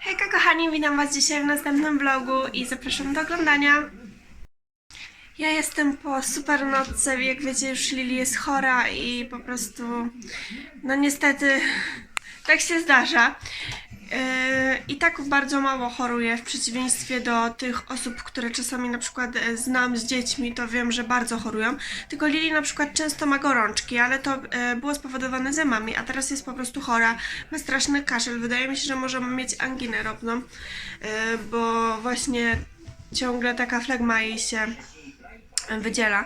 Hejka kochani, witam was dzisiaj w następnym vlogu i zapraszam do oglądania. Ja jestem po super nocce, jak wiecie już Lili jest chora i po prostu, no niestety, tak się zdarza. Yy, I tak bardzo mało choruję w przeciwieństwie do tych osób, które czasami na przykład e, znam z dziećmi, to wiem, że bardzo chorują. Tylko Lili na przykład często ma gorączki, ale to e, było spowodowane zemami, a teraz jest po prostu chora, ma straszny kaszel. Wydaje mi się, że może mieć anginę ropną, e, bo właśnie ciągle taka flegma jej się wydziela.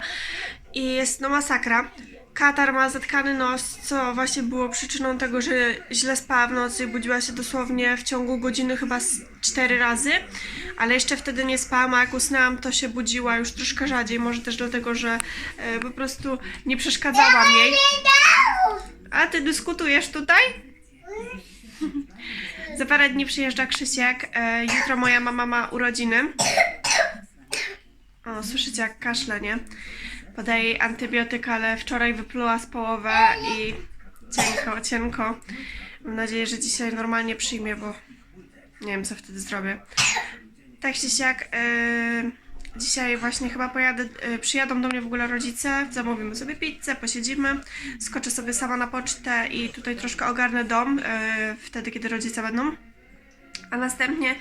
I jest no masakra. Katar ma zatkany nos, co właśnie było przyczyną tego, że źle spała w nocy i budziła się dosłownie w ciągu godziny chyba cztery razy, ale jeszcze wtedy nie spałam, a jak usnęłam, to się budziła już troszkę rzadziej, może też dlatego, że e, po prostu nie przeszkadzałam jej. A ty dyskutujesz tutaj? Za parę dni przyjeżdża Krzysiek, e, jutro moja mama ma urodziny. O, słyszycie jak kaszle, nie? Podaję jej antybiotyk, ale wczoraj wypluła z połowę i cienko, cienko. Mam nadzieję, że dzisiaj normalnie przyjmie, bo nie wiem, co wtedy zrobię. Tak czy siak, yy, dzisiaj właśnie chyba pojadę, yy, przyjadą do mnie w ogóle rodzice, zamówimy sobie pizzę, posiedzimy, skoczę sobie sama na pocztę i tutaj troszkę ogarnę dom, yy, wtedy, kiedy rodzice będą. A następnie,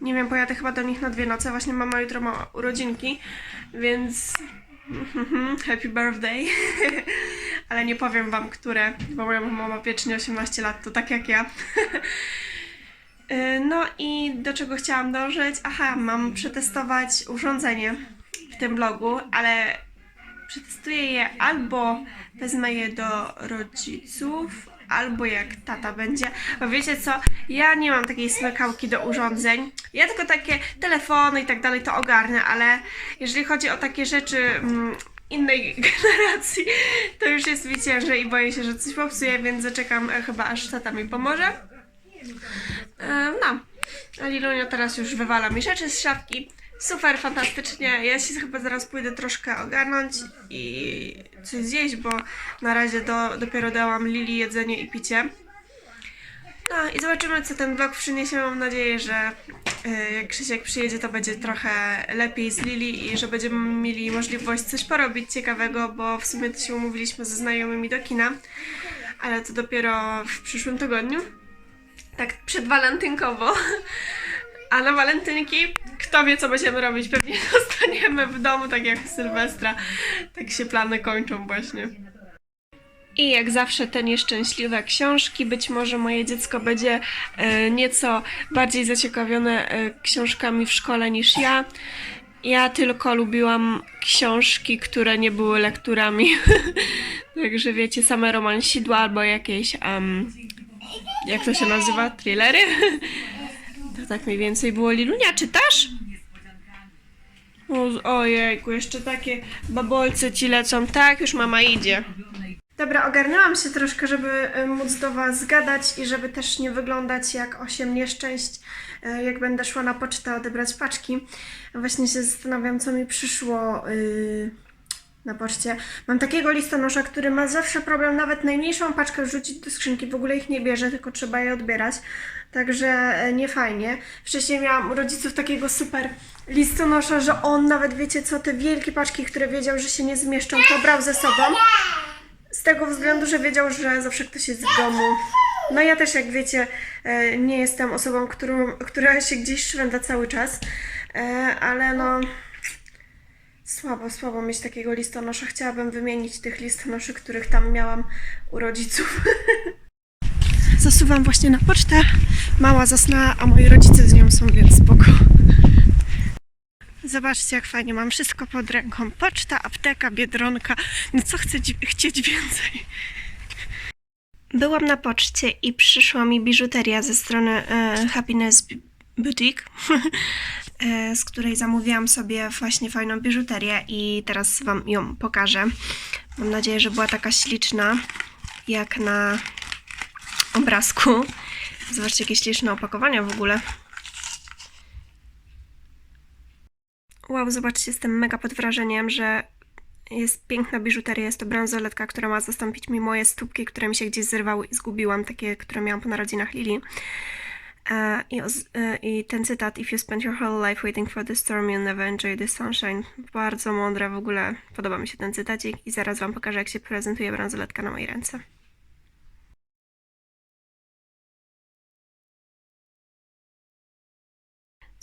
nie wiem, pojadę chyba do nich na dwie noce, właśnie mama jutro ma urodzinki, więc happy birthday. Ale nie powiem wam, które, bo moja mama ma wiecznie 18 lat, to tak jak ja. Yy, No i do czego chciałam dążyć? Aha, mam przetestować urządzenie w tym vlogu, ale przetestuję je albo wezmę je do rodziców, albo jak tata będzie. Bo wiecie co, ja nie mam takiej smykałki do urządzeń. Ja tylko takie telefony i tak dalej to ogarnę, ale jeżeli chodzi o takie rzeczy mm, innej generacji, to już jest mi ciężej i boję się, że coś popsuję, więc zaczekam e, chyba aż tata mi pomoże. E, No, a Lilunia teraz już wywala mi rzeczy z szafki. Super, fantastycznie. Ja się chyba zaraz pójdę troszkę ogarnąć i coś zjeść, bo na razie do, dopiero dałam Lili jedzenie i picie. No i zobaczymy, co ten vlog przyniesie. Mam nadzieję, że y, jak Krzysiek przyjedzie, to będzie trochę lepiej z Lili i że będziemy mieli możliwość coś porobić ciekawego, bo w sumie to się umówiliśmy ze znajomymi do kina, ale to dopiero w przyszłym tygodniu tak przedwalentynkowo. A na walentynki, kto wie, co będziemy robić? Pewnie zostaniemy w domu, tak jak Sylwestra. Tak się plany kończą właśnie. I jak zawsze te nieszczęśliwe książki. Być może moje dziecko będzie e, nieco bardziej zaciekawione e, książkami w szkole niż ja. Ja tylko lubiłam książki, które nie były lekturami. Także wiecie, same romansidła albo jakieś, em, jak to się nazywa, thrillery. Tak mniej więcej było. Lilunia, czytasz? O, ojejku, jeszcze takie babolce ci lecą. Tak, już mama idzie. Dobra, ogarnęłam się troszkę, żeby e, móc do Was zgadać i żeby też nie wyglądać jak osiem nieszczęść, e, jak będę szła na pocztę odebrać paczki. Właśnie się zastanawiam, co mi przyszło yy, na poczcie. Mam takiego listonosza, który ma zawsze problem nawet najmniejszą paczkę wrzucić do skrzynki, w ogóle ich nie bierze, tylko trzeba je odbierać. Także e, nie fajnie. Wcześniej miałam u rodziców takiego super listonosza, że on nawet, wiecie co, te wielkie paczki, które wiedział, że się nie zmieszczą, to brał ze sobą. Z tego względu, że wiedział, że zawsze ktoś jest w domu. No ja też, jak wiecie, e, nie jestem osobą, którą, która się gdzieś szwenda cały czas, e, ale no słabo, słabo mieć takiego listonosza. Chciałabym wymienić tych listonoszy, których tam miałam u rodziców. Zasuwam właśnie na pocztę. Mała zasnęła, a moi rodzice z nią są, więc spoko. Zobaczcie, jak fajnie mam wszystko pod ręką. Poczta, apteka, biedronka. No co chcę chcieć więcej? Byłam na poczcie i przyszła mi biżuteria ze strony e, Happiness Boutique, z której zamówiłam sobie właśnie fajną biżuterię i teraz Wam ją pokażę. Mam nadzieję, że była taka śliczna jak na obrazku. Zobaczcie, jakie śliczne opakowania w ogóle. Wow, zobaczcie, jestem mega pod wrażeniem, że jest piękna biżuteria. Jest to bransoletka, która ma zastąpić mi moje stópki, które mi się gdzieś zerwały i zgubiłam, takie, które miałam po narodzinach Lili. E, i, ten cytat, if you spend your whole life waiting for the storm, you'll never enjoy the sunshine. Bardzo mądre w ogóle. Podoba mi się ten cytacik i zaraz Wam pokażę, jak się prezentuje bransoletka na mojej ręce.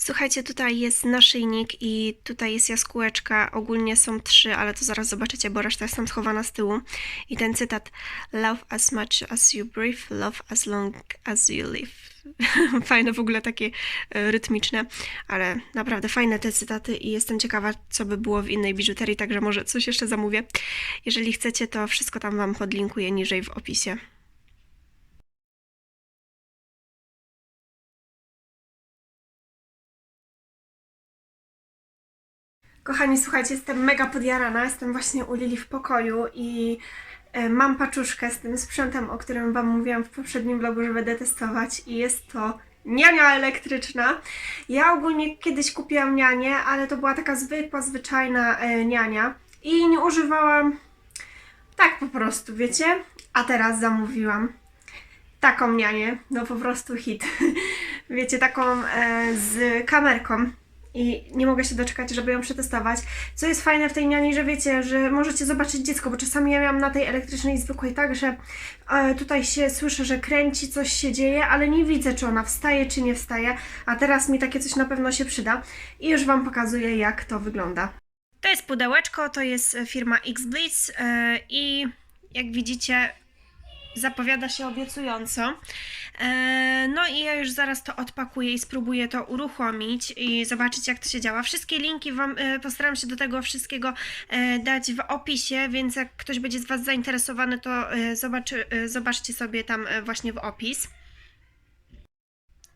Słuchajcie, tutaj jest naszyjnik i tutaj jest jaskółeczka. Ogólnie są trzy, ale to zaraz zobaczycie, bo reszta jest tam schowana z tyłu. I ten cytat Love as much as you breathe, love as long as you live. Fajne w ogóle takie e, rytmiczne, ale naprawdę fajne te cytaty i jestem ciekawa, co by było w innej biżuterii, także może coś jeszcze zamówię. Jeżeli chcecie, to wszystko tam Wam podlinkuję niżej w opisie. Kochani, słuchajcie, jestem mega podjarana. Jestem właśnie u Lili w pokoju i e, mam paczuszkę z tym sprzętem, o którym Wam mówiłam w poprzednim vlogu, że będę testować i jest to niania elektryczna. Ja ogólnie kiedyś kupiłam nianię, ale to była taka zwykła, zwyczajna e, niania i nie używałam tak po prostu, wiecie? A teraz zamówiłam taką nianię, no po prostu hit. Wiecie, taką e, z kamerką i nie mogę się doczekać, żeby ją przetestować. Co jest fajne w tej niani, że wiecie, że możecie zobaczyć dziecko, bo czasami ja miałam na tej elektrycznej zwykłej tak, że e, tutaj się słyszę, że kręci, coś się dzieje, ale nie widzę, czy ona wstaje, czy nie wstaje, a teraz mi takie coś na pewno się przyda i już Wam pokazuję, jak to wygląda. To jest pudełeczko, to jest e, firma X-Blitz e, i jak widzicie zapowiada się obiecująco. E, No i ja już zaraz to odpakuję i spróbuję to uruchomić i zobaczyć jak to się działa. Wszystkie linki Wam e, postaram się do tego wszystkiego e, dać w opisie, więc jak ktoś będzie z Was zainteresowany, to zobaczy, zobaczcie sobie tam właśnie w opis.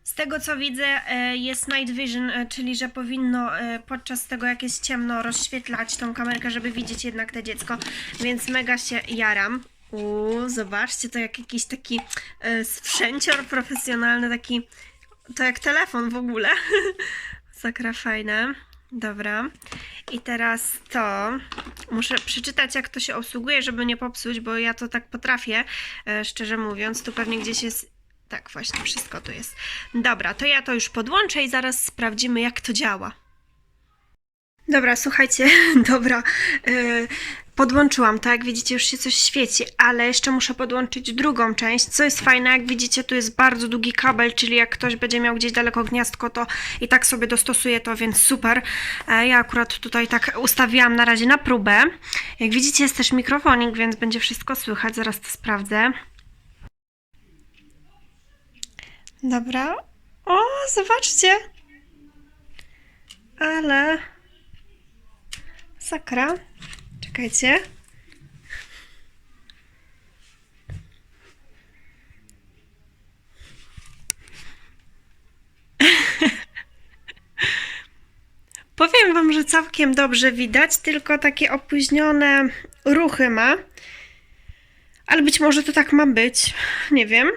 Z tego co widzę jest night vision, czyli że powinno podczas tego jak jest ciemno rozświetlać tą kamerkę, żeby widzieć jednak to dziecko, więc mega się jaram. Uuu, zobaczcie, to jak jakiś taki e, sprzęcior profesjonalny, taki, to jak telefon w ogóle. Zakra fajne. Dobra. I teraz to. Muszę przeczytać, jak to się obsługuje, żeby nie popsuć, bo ja to tak potrafię, e, szczerze mówiąc. Tu pewnie gdzieś jest. Tak, właśnie, wszystko tu jest. Dobra, to ja to już podłączę i zaraz sprawdzimy, jak to działa. Dobra, słuchajcie, dobra. Podłączyłam, tak? Widzicie, już się coś świeci, ale jeszcze muszę podłączyć drugą część. Co jest fajne, jak widzicie, tu jest bardzo długi kabel, czyli jak ktoś będzie miał gdzieś daleko gniazdko, to i tak sobie dostosuje to, więc super. E, ja akurat tutaj tak ustawiłam na razie na próbę. Jak widzicie, jest też mikrofonik, więc będzie wszystko słychać. Zaraz to sprawdzę. Dobra. O, zobaczcie. Ale... Sakra. Czekajcie. Powiem Wam, że całkiem dobrze widać, tylko takie opóźnione ruchy ma. Ale być może to tak ma być. Nie wiem.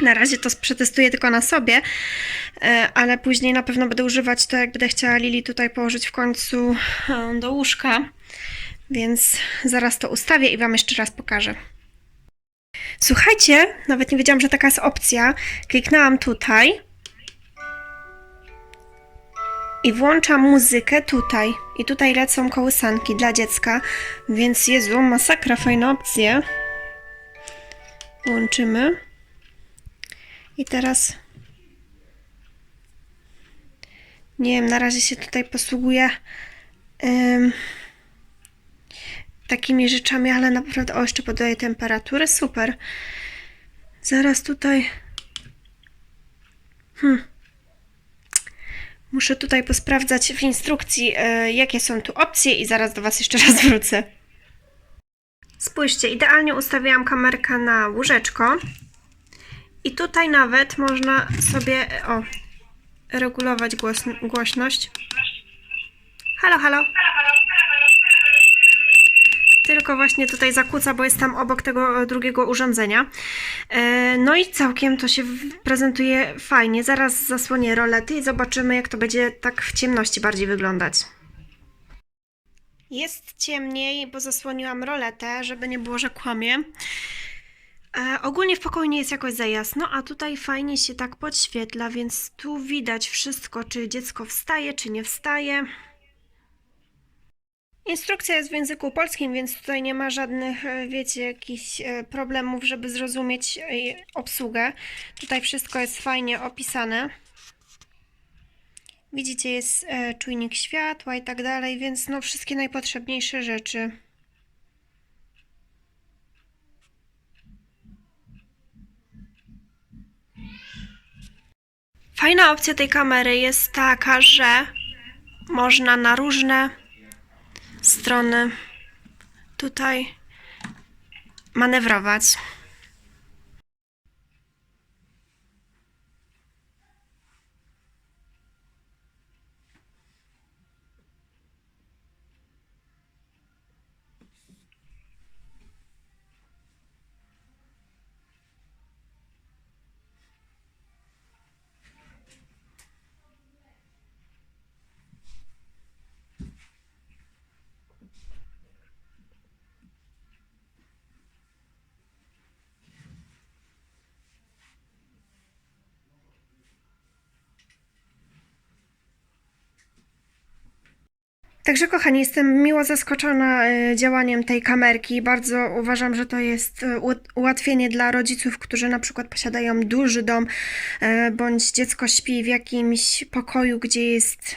Na razie to przetestuję tylko na sobie, e, ale później na pewno będę używać to, jak będę chciała Lili tutaj położyć w końcu e, do łóżka. Więc zaraz to ustawię i Wam jeszcze raz pokażę. Słuchajcie, nawet nie wiedziałam, że taka jest opcja. Kliknęłam tutaj i włączam muzykę tutaj. I tutaj lecą kołysanki dla dziecka, więc Jezu, masakra, fajne opcje. Włączymy. I teraz nie wiem, na razie się tutaj posługuję takimi rzeczami, ale naprawdę, o, jeszcze podaję temperaturę, super. Zaraz tutaj hmm. muszę tutaj posprawdzać w instrukcji, e, jakie są tu opcje i zaraz do Was jeszcze raz wrócę. Spójrzcie, idealnie ustawiłam kamerkę na łóżeczko. I tutaj nawet można sobie o, regulować głos, głośność. Halo, halo. Tylko właśnie tutaj zakłóca, bo jest tam obok tego drugiego urządzenia. E, No i całkiem to się prezentuje fajnie. Zaraz zasłonię rolety i zobaczymy, jak to będzie tak w ciemności bardziej wyglądać. Jest ciemniej, bo zasłoniłam roletę, żeby nie było, że kłamie. E, ogólnie w pokoju nie jest jakoś za jasno, a tutaj fajnie się tak podświetla, więc tu widać wszystko, czy dziecko wstaje, czy nie wstaje. Instrukcja jest w języku polskim, więc tutaj nie ma żadnych, e, wiecie, jakichś e, problemów, żeby zrozumieć e, obsługę. Tutaj wszystko jest fajnie opisane. Widzicie, jest czujnik światła i tak dalej, więc no wszystkie najpotrzebniejsze rzeczy. Fajna opcja tej kamery jest taka, że można na różne strony tutaj manewrować. Także kochani, jestem miło zaskoczona e, działaniem tej kamerki. Bardzo uważam, że to jest e, ułatwienie dla rodziców, którzy na przykład posiadają duży dom, e, bądź dziecko śpi w jakimś pokoju, gdzie jest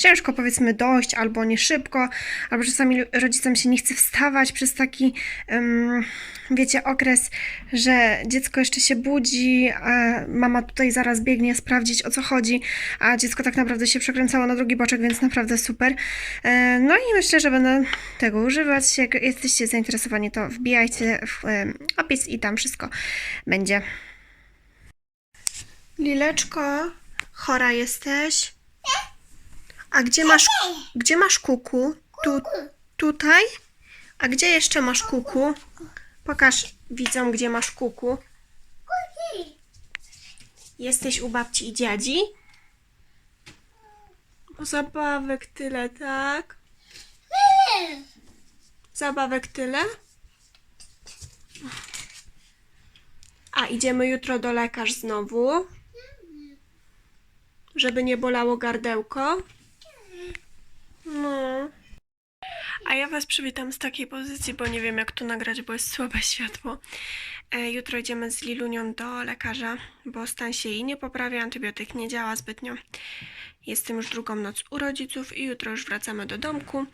ciężko powiedzmy dojść, albo nie szybko, albo czasami rodzicom się nie chce wstawać przez taki, em, wiecie, okres, że dziecko jeszcze się budzi, a mama tutaj zaraz biegnie sprawdzić o co chodzi, a dziecko tak naprawdę się przekręcało na drugi boczek, więc naprawdę super. E, No i myślę, że będę tego używać. Jak jesteście zainteresowani, to wbijajcie w opis i tam wszystko będzie. Lileczko, chora jesteś? A gdzie masz, gdzie masz kuku? Tu, tutaj? A gdzie jeszcze masz kuku? Pokaż widzom, gdzie masz kuku. Jesteś u babci i dziadzi? O, zabawek tyle, tak? Zabawek tyle? A idziemy jutro do lekarz znowu? Żeby nie bolało gardełko? No. A ja Was przywitam z takiej pozycji, bo nie wiem jak tu nagrać, bo jest słabe światło. E, jutro idziemy z Lilunią do lekarza, bo stan się jej nie poprawia, antybiotyk nie działa zbytnio. Jestem już drugą noc u rodziców i jutro już wracamy do domku.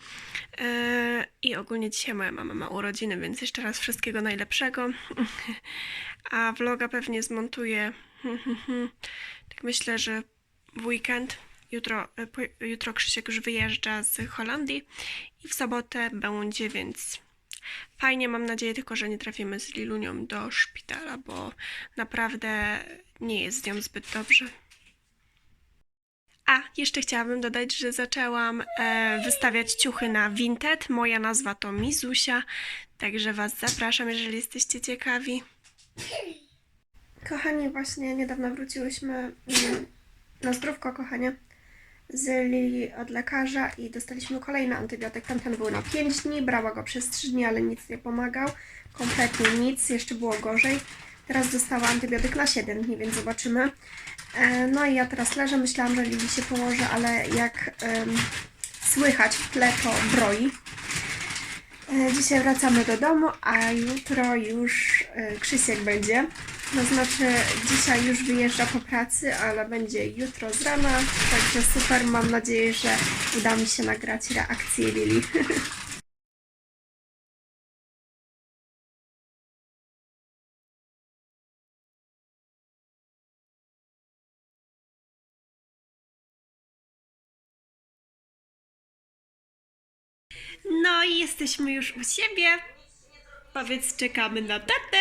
E, I ogólnie dzisiaj moja mama ma urodziny, więc jeszcze raz wszystkiego najlepszego. A vloga pewnie zmontuję. Tak myślę, że w weekend. Jutro, e, jutro Krzysiek już wyjeżdża z Holandii i w sobotę będzie, więc fajnie. Mam nadzieję tylko, że nie trafimy z Lilunią do szpitala, bo naprawdę nie jest z nią zbyt dobrze. A, jeszcze chciałabym dodać, że zaczęłam e, wystawiać ciuchy na Vinted. Moja nazwa to Mizusia, także Was zapraszam, jeżeli jesteście ciekawi. Kochani, właśnie niedawno wróciłyśmy mm, na zdrówko, kochanie, z Lili od lekarza i dostaliśmy kolejny antybiotyk. Tamten był na 5 dni, brała go przez 3 dni, ale nic nie pomagał. Kompletnie nic, jeszcze było gorzej. Teraz dostała antybiotyk na 7 dni, więc zobaczymy. E, No i ja teraz leżę, myślałam, że Lili się położy, ale jak em, słychać w tle, to broi. E, Dzisiaj wracamy do domu, a jutro już e, Krzysiek będzie. To znaczy, dzisiaj już wyjeżdża po pracy, ale będzie jutro z rana. Także super, mam nadzieję, że uda mi się nagrać reakcję Lili. No i jesteśmy już u siebie. Powiedz, czekamy na tatę.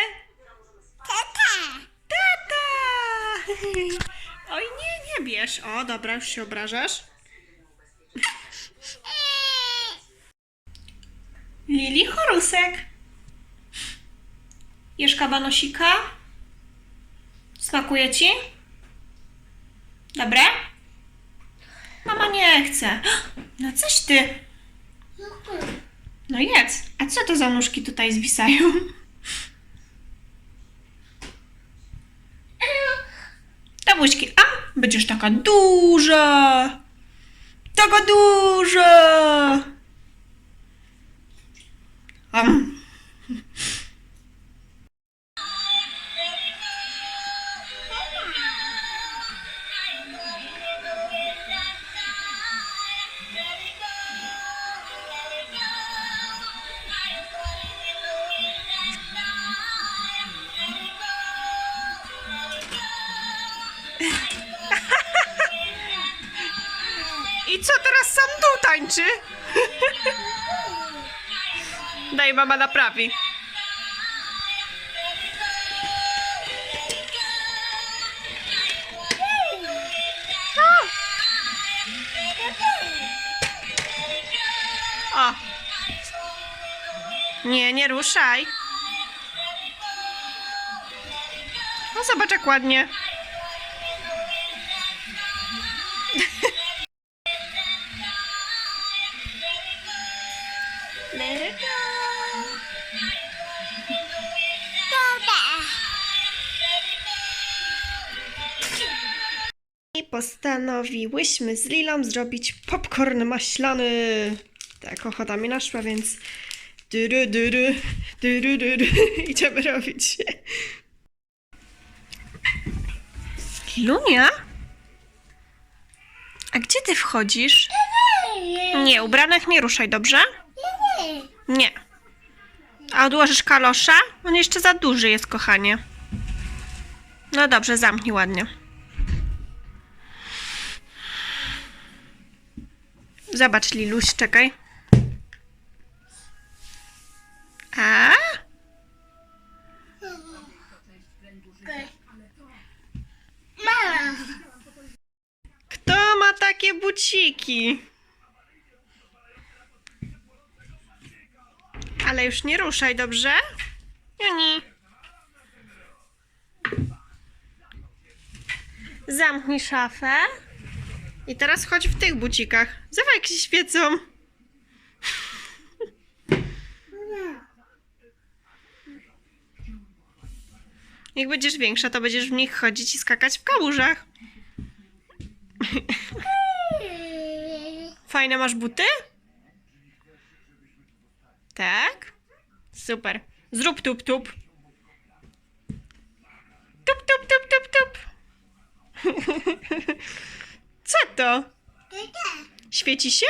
Tata! Tata! Oj, nie, nie bierz. O, dobra, już się obrażasz. Lili Chorusek. Jesz kabanosika? Smakuje ci? Dobre? Mama nie chce. No coś ty. No jedz. A co to za nóżki tutaj zwisają? Będziesz taka duża. Taka duża. Co teraz sam dół tańczy? Daj, mama naprawi. O. Nie, nie ruszaj. No zobacz jak ładnie. Postanowiłyśmy z Lilą zrobić popcorn maślany. Tak, ochota mi naszła, więc dyry, dyry, dyry, dyry. idziemy robić. Lunia? A gdzie ty wchodzisz? Nie, ubranych nie ruszaj, dobrze? Nie. A odłożysz kalosza? On jeszcze za duży jest, kochanie. No dobrze, zamknij ładnie. Zobacz, Liluś, czekaj. A? Mama. Kto ma takie buciki? Ale już nie ruszaj, dobrze? Joni. Zamknij szafę. I teraz chodź w tych bucikach. Zobacz, się świecą. Jak będziesz większa, to będziesz w nich chodzić i skakać w kałużach. Fajne masz buty? Tak? Super. Zrób tup tup. Tup tup tup tup tup. To? Świeci się?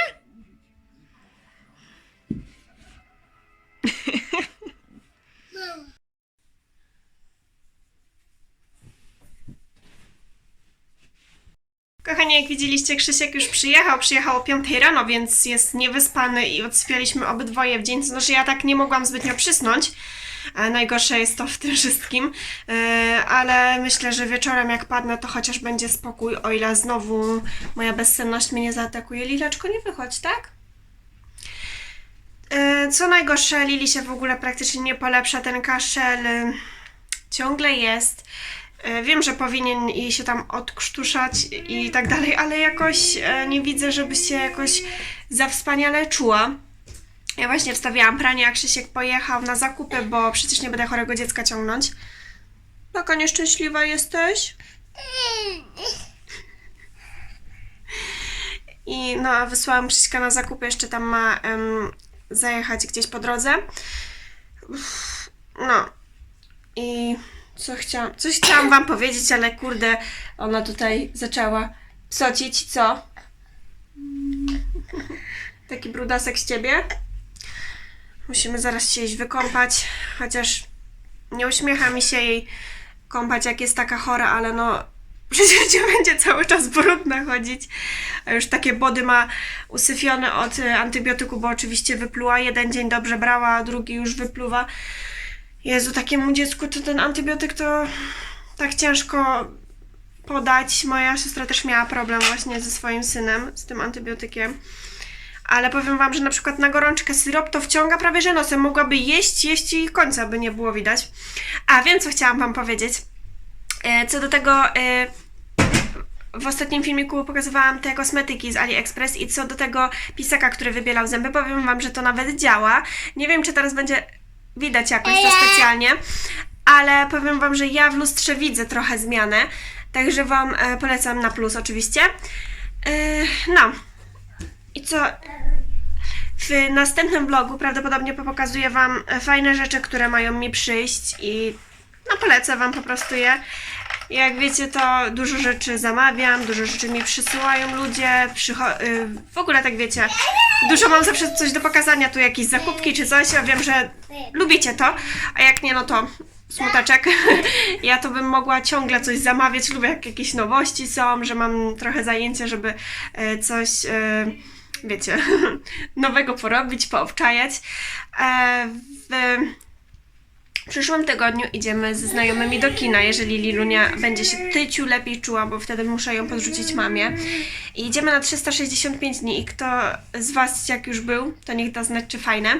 Kochani, jak widzieliście, Krzysiek już przyjechał. Przyjechał o 5 rano, więc jest niewyspany i odsypialiśmy obydwoje w dzień. Znaczy, ja tak nie mogłam zbytnio przysnąć. E, Najgorsze jest to w tym wszystkim, E, ale myślę, że wieczorem jak padnę, to chociaż będzie spokój, o ile znowu moja bezsenność mnie nie zaatakuje. Lileczko, nie wychodź, tak? E, Co najgorsze, Lili się w ogóle praktycznie nie polepsza. Ten kaszel y, ciągle jest. Wiem, że powinien jej się tam odkrztuszać i tak dalej, ale jakoś nie widzę, żeby się jakoś za wspaniale czuła. Ja właśnie wstawiałam pranie, a Krzysiek pojechał na zakupy, bo przecież nie będę chorego dziecka ciągnąć. Taka nieszczęśliwa jesteś? I no, wysłałam Krzyśka na zakupy, jeszcze tam ma em, zajechać gdzieś po drodze. No. I co chciałam, coś chciałam wam powiedzieć, ale kurde, ona tutaj zaczęła psocić, co? Taki brudasek z ciebie. Musimy zaraz się iść wykąpać, chociaż nie uśmiecha mi się jej kąpać, jak jest taka chora, ale no przecież będzie cały czas brudna chodzić. A już takie body ma usyfione od y, antybiotyku, bo oczywiście wypluła. Jeden dzień dobrze brała, a drugi już wypluwa. Jezu, takiemu dziecku to ten antybiotyk to tak ciężko podać. Moja siostra też miała problem właśnie ze swoim synem, z tym antybiotykiem. Ale powiem Wam, że na przykład na gorączkę syrop to wciąga prawie że nosem. Mogłaby jeść, jeść i końca by nie było widać. A wiem, co chciałam Wam powiedzieć. E, Co do tego, e, w ostatnim filmiku pokazywałam te kosmetyki z AliExpress i co do tego pisaka, który wybielał zęby, powiem Wam, że to nawet działa. Nie wiem, czy teraz będzie widać jakoś to specjalnie, ale powiem Wam, że ja w lustrze widzę trochę zmianę, także Wam e, polecam na plus oczywiście. No. I co? W następnym vlogu prawdopodobnie pokazuję Wam fajne rzeczy, które mają mi przyjść i no polecę Wam po prostu je. Jak wiecie, to dużo rzeczy zamawiam, dużo rzeczy mi przysyłają ludzie, y, w ogóle tak wiecie, dużo mam zawsze coś do pokazania, tu jakieś zakupki czy coś, ja wiem, że lubicie to, a jak nie, no to smuteczek. Ja to bym mogła ciągle coś zamawiać, lubię jak jakieś nowości są, że mam trochę zajęcia, żeby e, coś, e, wiecie, nowego porobić, poobczajać. E, w przyszłym tygodniu idziemy ze znajomymi do kina, jeżeli Lilunia będzie się tyciu lepiej czuła, bo wtedy muszę ją podrzucić mamie. I idziemy na 365 dni i kto z Was jak już był, to niech da znać, czy fajne.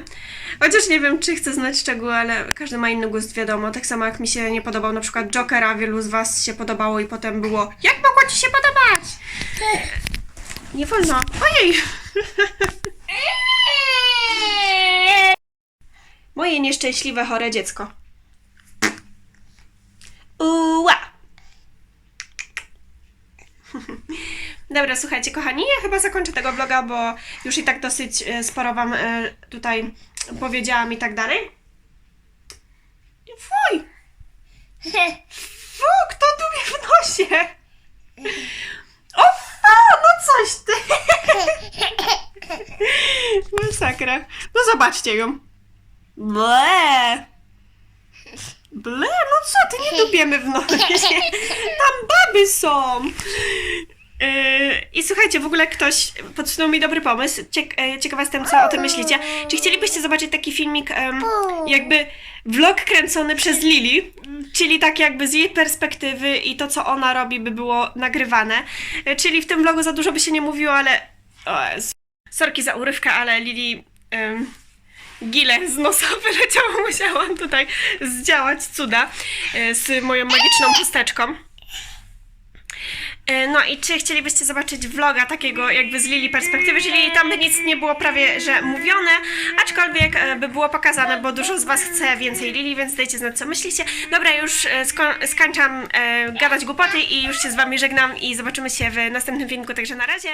Chociaż nie wiem, czy chcę znać szczegóły, ale każdy ma inny gust, wiadomo. Tak samo jak mi się nie podobał na przykład Jokera, wielu z Was się podobało i potem było Jak mogło Ci się podobać? Nie wolno. Ojej! Moje nieszczęśliwe, chore dziecko. Uła! Dobra, słuchajcie, kochani, ja chyba zakończę tego vloga, bo już i tak dosyć e, sporo Wam e, tutaj powiedziałam i tak dalej. Fuj! Fu, kto tu mnie w nosie? Coś ty! Masakra. No zobaczcie ją. Ble! Ble, no co ty, nie dupiemy w nosie. Tam baby są. Yy, I słuchajcie, w ogóle ktoś podsunął mi dobry pomysł. Ciek e, ciekawa jestem, co o tym myślicie. Czy chcielibyście zobaczyć taki filmik, em, jakby vlog kręcony przez Lili, czyli tak jakby z jej perspektywy i to, co ona robi, by było nagrywane. E, Czyli w tym vlogu za dużo by się nie mówiło, ale... O, sorki za urywkę, ale Lili... em, gile z nosa wyleciało, musiałam tutaj zdziałać cuda e, z moją magiczną chusteczką. E, No i czy chcielibyście zobaczyć vloga takiego jakby z Lili perspektywy, czyli tam by nic nie było prawie, że mówione, aczkolwiek e, by było pokazane, bo dużo z Was chce więcej Lili, więc dajcie znać co myślicie. Dobra, już e, sko- skończam gadać głupoty i już się z Wami żegnam i zobaczymy się w następnym filmiku, także na razie!